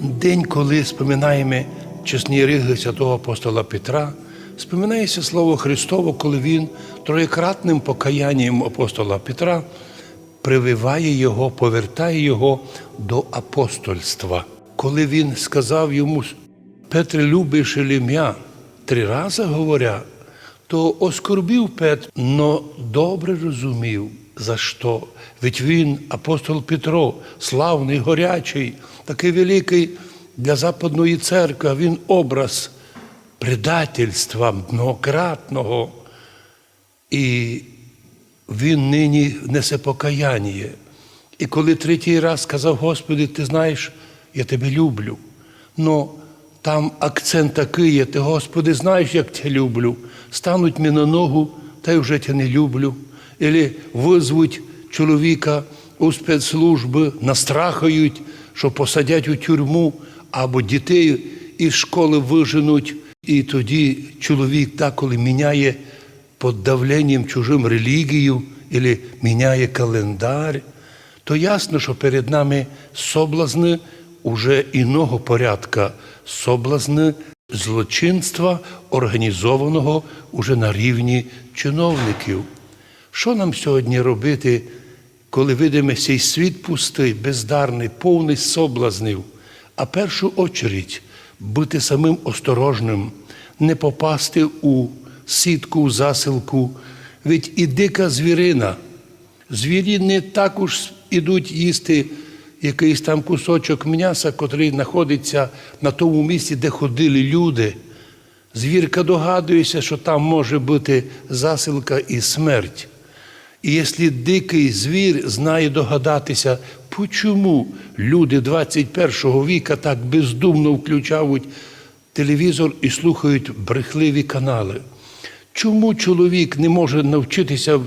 День, коли споминаємо чесні риги святого апостола Петра, споминається слово Христово, коли він троєкратним покаянням апостола Петра прививає його, повертає його до апостольства. Коли він сказав йому Петре, любиш ім'я, три рази говоря, то оскорбив Петр, но добре розумів, за що. Ведь він, апостол Петро, славний, горячий, такий великий для Западної церкви, він образ предательства многократного. І він нині несе покаяння. І коли третій раз сказав, Господи, ти знаєш, я тебе люблю. Но там акцент такий є, ти, Господи, знаєш, як тебе люблю. Стануть мені на ногу, та й вже тебе не люблю. Или визвуть чоловіка у спецслужби, настрахають, що посадять у тюрму, або дітей із школи виженуть. І тоді чоловік деколи міняє під давленням чужим релігію, або міняє календар, то ясно, що перед нами соблазни уже іного порядка, соблазни злочинства, організованого уже на рівні чиновників. Що нам сьогодні робити, коли видимо цей світ пустий, бездарний, повний соблазнів, а першу очередь бути самим осторожним, не попасти у сітку, у засилку, ведь і дика звірина. Звірі не також ідуть їсти якийсь там кусочок м'яса, котрий знаходиться на тому місці, де ходили люди. Звірка догадується, що там може бути засилка і смерть. І якщо дикий звір знає догадатися, чому люди 21 віка так бездумно включають телевізор і слухають брехливі канали. Чому чоловік не може навчитися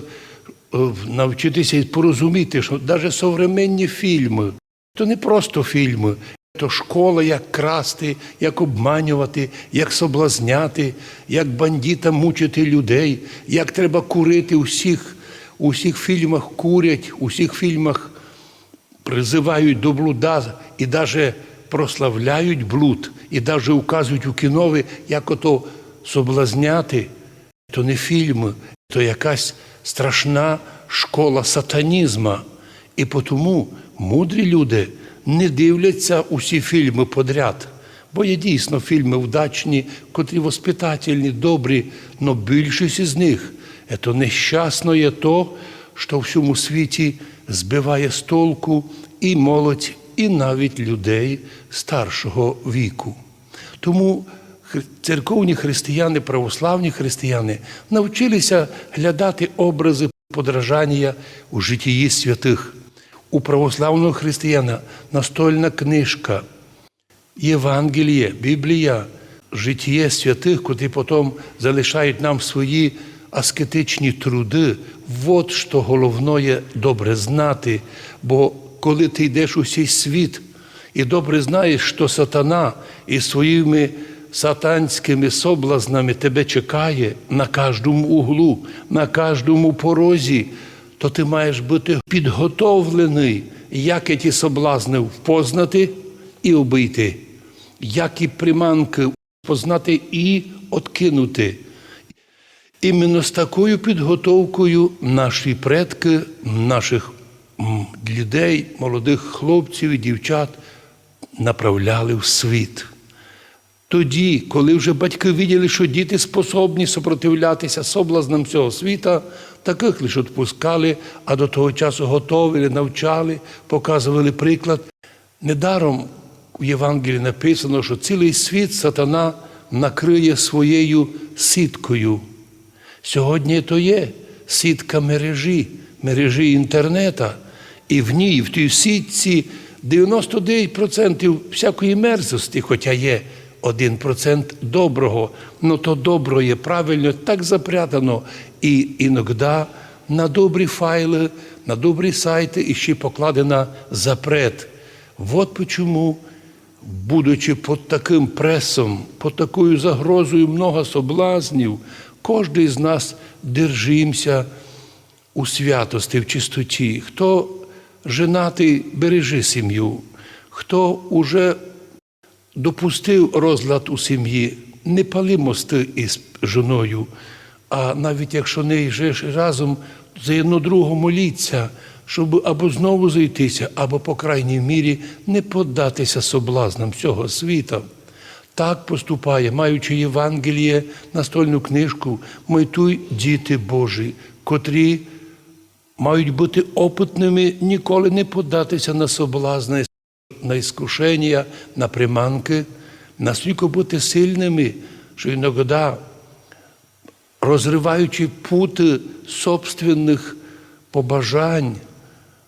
навчитися і порозуміти, що навіть современні фільми то не просто фільми, то школа, як красти, як обманювати, як соблазняти, як бандитам мучити людей, як треба курити у всіх, у всіх фільмах курять, у всіх фільмах призивають до блуда і навіть прославляють блуд, і навіть указують у кінові, як ото соблазняти. То не фільми, то якась страшна школа сатанізма. І тому мудрі люди не дивляться усі фільми подряд. Бо є дійсно фільми вдачні, котрі воспитательні, добрі, але більшість із них нещасно є то, що в всьому світі збиває з толку і молодь, і навіть людей старшого віку. Тому церковні християни, православні християни навчилися глядати образи подражання у житті святих. У православного християна настольна книжка, Євангеліє, Біблія, життя святих, котрі потім залишають нам свої аскетичні труди. От що головне добре знати. Бо коли ти йдеш у цей світ і добре знаєш, що сатана із своїми сатанськими соблазнами тебе чекає на кожному углу, на кожному порозі, то ти маєш бути підготовлений, як ті соблазни впознати і обійти, як і приманки познати і откинути. Іменно з такою підготовкою наші предки, наших людей, молодих хлопців і дівчат направляли в світ. Тоді, коли вже батьки виділи, що діти способні супротивлятися соблазнам цього світа, таких лише відпускали, а до того часу готовили, навчали, показували приклад. Недаром в Євангелії написано, що цілий світ сатана накриє своєю сіткою. Сьогодні то є сітка мережі, мережі інтернета, і в ній, в тій сітці 99% всякої мерзості, хоча є. Один процент доброго, ну то добро є правильно так запрятано. І іноді на добрі файли, на добрі сайти і ще покладена запрет. От чому, будучи під таким пресом, під такою загрозою много соблазнів, кожен з нас держимося у святості, в чистоті. Хто женатий, бережи сім'ю, хто уже допустив розлад у сім'ї, не пали мости із жоною, а навіть якщо не жиш разом, за одно другого моліться, щоб або знову зайтися, або, по крайній мірі, не поддатися соблазнам цього світа. Так поступає, маючи Євангеліє, настольну книжку, майтуй діти Божі, котрі мають бути опитними, ніколи не поддатися на соблазни, на іскушення, на приманки, настільки бути сильними, що іноді, розриваючи пути собственних побажань,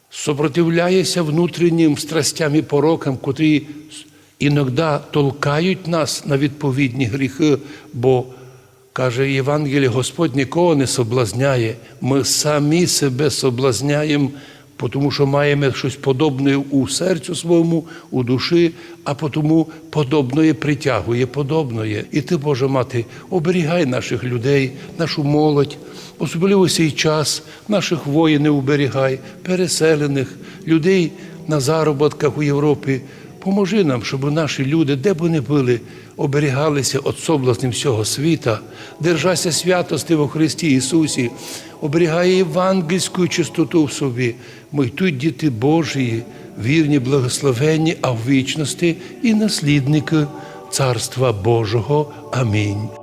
сопротивляється внутрішнім страстям і порокам, котрі іноді толкають нас на відповідні гріхи, бо каже Євангеліє, Господь нікого не соблазняє. Ми самі себе соблазняємо, тому що маємо щось подобне у серцю своєму, у душі, а тому подобне притягує подобне. І ти, Боже мати, оберігай наших людей, нашу молодь, особливо цей час наших воїнів уберігай, переселених, людей на заробітках у Європі. Поможи нам, щоб наші люди, де б вони були, оберігалися від соблазнів всього світа, держася святости во Христі Ісусі, оберігає євангельську чистоту в собі. Ми тут діти Божії, вірні, благословенні, а в вічності і наслідники Царства Божого. Амінь.